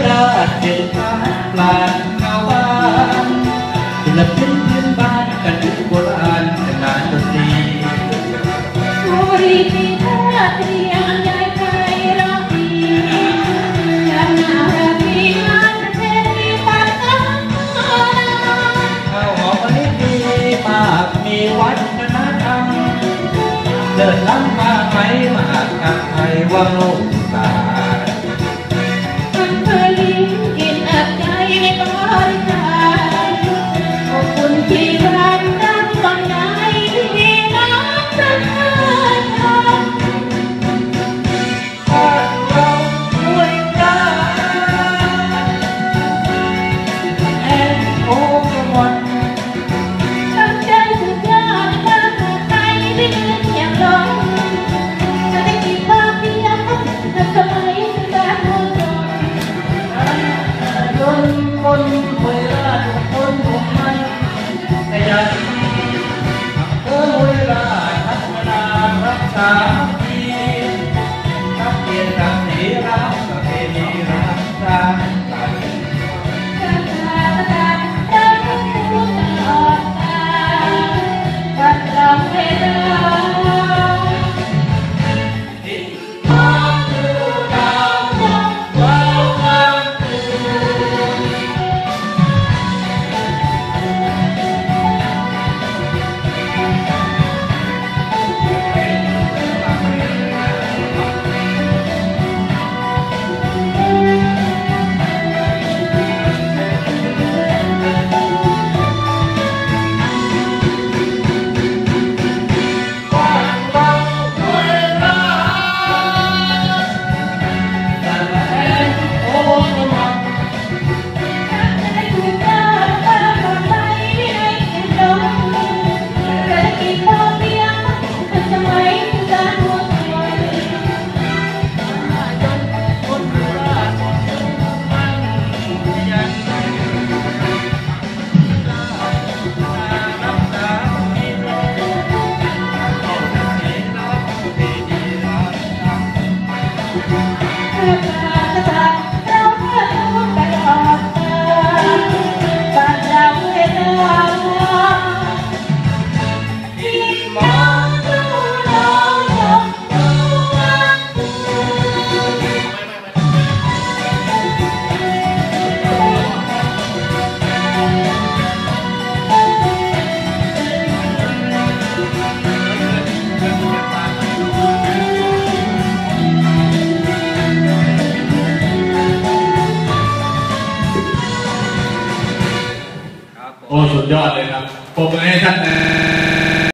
เด็ดขาดปลาเงาบ้านศิลปินพื้นบ้านกันยุคโบราณแต่งานดนตรีบุรีมีท่าเตรียมยายไพเราะดียามหนาวราตรีงานประเพณีปักน้ำข้าวหอมมะลิดีมากมีวัฒนธรรมเดินล้ำมาไหมมหากรรมไทยว่าโลกตา บ โอ้สุดยอดเลยครับปรบมือให้ท่านนะ